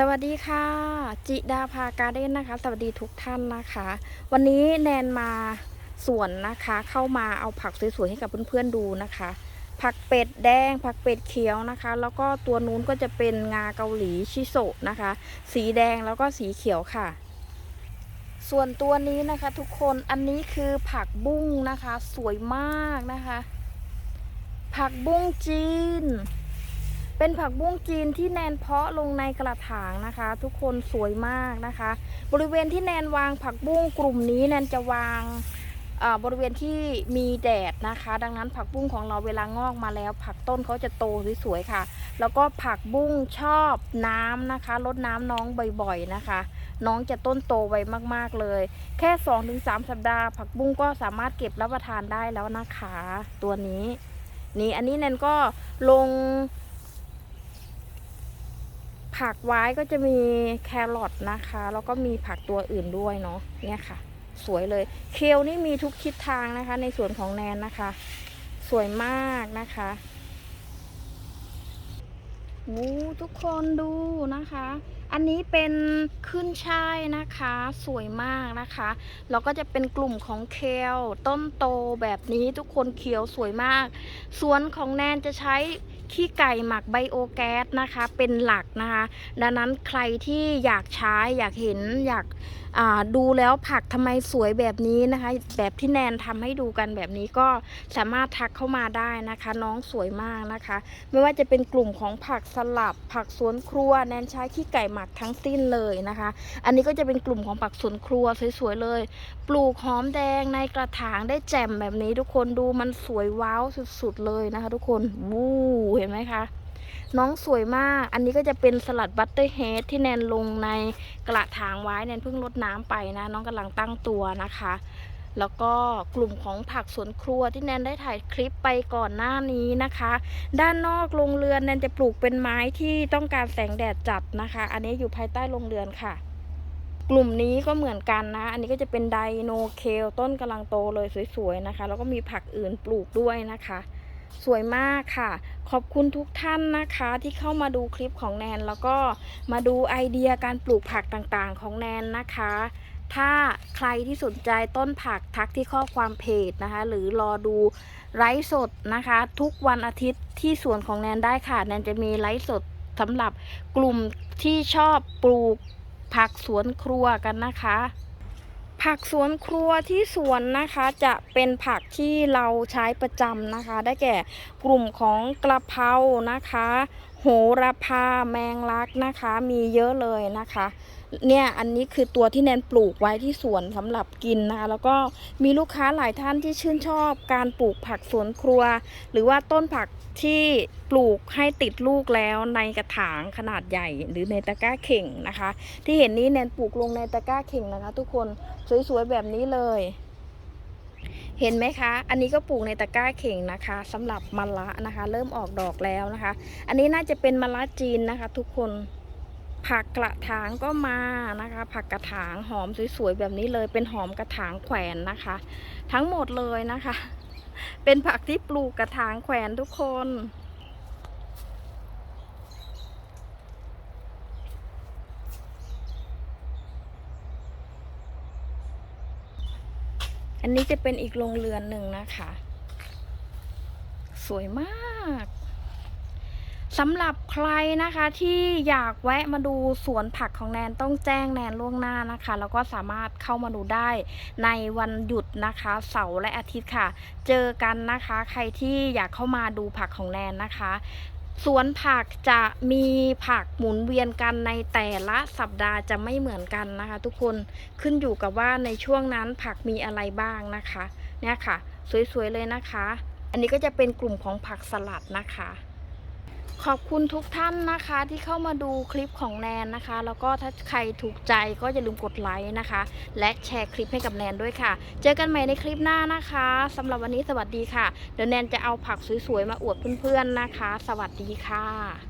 สวัสดีค่ะ จิดาภาการ์เด้นนะคะ สวัสดีทุกท่านนะคะ วันนี้แนนมาสวนนะคะ เข้ามาเอาผักสวยๆให้กับเพื่อนๆดูนะคะ ผักเป็ดแดง ผักเป็ดเขียวนะคะ แล้วก็ตัวนู้นก็จะเป็นงาเกาหลีชิโซะนะคะ สีแดงแล้วก็สีเขียวค่ะ ส่วนตัวนี้นะคะทุกคนอันนี้คือผักบุ้งนะคะ สวยมากนะคะ ผักบุ้งจีน เป็นผักบุ้งจีนที่แนนเพาะลงในกระถางนะคะ ทุกคนสวยมากนะคะ บริเวณที่แนนวางผักบุ้งกลุ่มนี้แนนจะวางบริเวณที่มีแดดนะคะ ดังนั้นผักบุ้งของเราเวลางอกมาแล้ว ผักต้นเขาจะโตสวยๆค่ะ แล้วก็ผักบุ้งชอบน้ำนะคะลดน้ำน้องบ่อยๆนะคะ น้องจะต้นโตไวมากๆเลย แค่ 2-3 สัปดาห์ ผักบุ้งก็สามารถเก็บรับประทานได้แล้วนะคะ ตัวนี้ นี่อันนี้แนนก็ลง ผักไว้ก็จะมีแครอทนะคะ แล้วก็มีผักตัวอื่นด้วยเนาะเนี่ยค่ะ สวยเลย เคลนี่มีทุกทิศทางนะคะ ในส่วนของแนนนะคะ สวยมากนะคะวู้ทุกคนดูนะคะ อันนี้เป็นขึ้นช่ายนะคะ สวยมากนะคะ แล้วก็จะเป็นกลุ่มของเคลต้นโตแบบนี้ทุกคนเขียวสวยมาก สวนของแนนจะใช้ ขี้ไก่หมักไบโอแก๊สนะคะเป็นหลักนะคะ ดังนั้นใครที่อยากใช้อยากเห็นอยากดูแล้วผักทำไมสวยแบบนี้นะคะ แบบที่แนนทำให้ดูกันแบบนี้ก็สามารถทักเข้ามาได้นะคะ น้องสวยมากนะคะ ไม่ว่าจะเป็นกลุ่มของผักสลับ ผักสวนครัวแนนใช้ขี้ไก่หมักทั้งสิ้นเลยนะคะ อันนี้ก็จะเป็นกลุ่มของผักสวนครัวสวยๆเลย ปลูกหอมแดงในกระถางได้แจ่มแบบนี้ทุกคนดูมันสวยว้าวสุดๆเลยนะคะ ทุกคนวู้เห็นไหมคะ น้องสวยมาก อันนี้ก็จะเป็นสลัดบัตเตอร์เฮดที่แนนลงในกระถางไว้แนนเพิ่งรดน้ำไปนะ น้องกำลังตั้งตัวนะคะ แล้วก็กลุ่มของผักสวนครัวที่แนนได้ถ่ายคลิปไปก่อนหน้านี้นะคะ ด้านนอกโรงเรือนแนนจะปลูกเป็นไม้ที่ต้องการแสงแดดจัดนะคะ อันนี้อยู่ภายใต้โรงเรือนค่ะกลุ่มนี้ก็เหมือนกันนะ อันนี้ก็จะเป็นไดโนเคลต้นกำลังโตเลยสวยๆนะคะ แล้วก็มีผักอื่นปลูกด้วยนะคะ สวยมากค่ะ ขอบคุณทุกท่านนะคะที่เข้ามาดูคลิปของแนน แล้วก็มาดูไอเดียการปลูกผักต่างๆ ของแนนนะคะ ถ้าใครที่สนใจต้นผักทักที่ข้อความเพจนะคะ หรือรอดูไลฟ์สดนะคะ ทุกวันอาทิตย์ที่สวนของแนนได้ค่ะ แนนจะมีไลฟ์สดสำหรับกลุ่มที่ชอบปลูกผักสวนครัวกันนะคะ ผักสวนครัวที่สวนนะคะจะเป็นผักที่เราใช้ประจำนะคะ ได้แก่กลุ่มของกระเพรานะคะ โหระพาแมงลักนะคะ มีเยอะเลยนะคะ เนี่ยอันนี้คือตัวที่แนนปลูกไว้ที่สวนสำหรับกินนะคะแล้วก็มีลูกค้าหลายท่านที่ชื่นชอบการปลูกผักสวนครัว หรือว่าต้นผักที่ปลูกให้ติดลูกแล้วในกระถางขนาดใหญ่ หรือในตะกร้าเข่งนะคะ ที่เห็นนี้แนนปลูกลงในตะกร้าเข่งนะคะ ทุกคนสวยๆแบบนี้เลยเห็นไหมคะ อันนี้ก็ปลูกในตะกร้าเข่งนะคะสำหรับมะละนะคะ เริ่มออกดอกแล้วนะคะ อันนี้น่าจะเป็นมะละจีนนะคะ ทุกคน ผักกระถางก็มานะคะ ผักกระถางหอมสวยๆแบบนี้เลย เป็นหอมกระถางแขวนนะคะ ทั้งหมดเลยนะคะ เป็นผักที่ปลูกกระถางแขวนทุกคนอันนี้จะเป็นอีกโรงเรือนหนึ่งนะคะ สวยมาก สำหรับใครนะคะที่อยากแวะมาดูสวนผักของแนนต้องแจ้งแนนล่วงหน้านะคะ แล้วก็สามารถเข้ามาดูได้ในวันหยุดนะคะ เสาร์และอาทิตย์ค่ะ เจอกันนะคะ ใครที่อยากเข้ามาดูผักของแนนนะคะสวนผักจะมีผักหมุนเวียนกันในแต่ละสัปดาห์จะไม่เหมือนกันนะคะ ทุกคนขึ้นอยู่กับว่าในช่วงนั้นผักมีอะไรบ้างนะคะ เนี่ยค่ะ สวยๆเลยนะคะ อันนี้ก็จะเป็นกลุ่มของผักสลัดนะคะ ขอบคุณทุกท่านนะคะที่เข้ามาดูคลิปของแนนนะคะ แล้วก็ถ้าใครถูกใจก็อย่าลืมกดไลค์นะคะ และแชร์คลิปให้กับแนนด้วยค่ะ เจอกันใหม่ในคลิปหน้านะคะสำหรับวันนี้สวัสดีค่ะ เดี๋ยวแนนจะเอาผักสวยๆมาอวดเพื่อนๆนะคะ สวัสดีค่ะ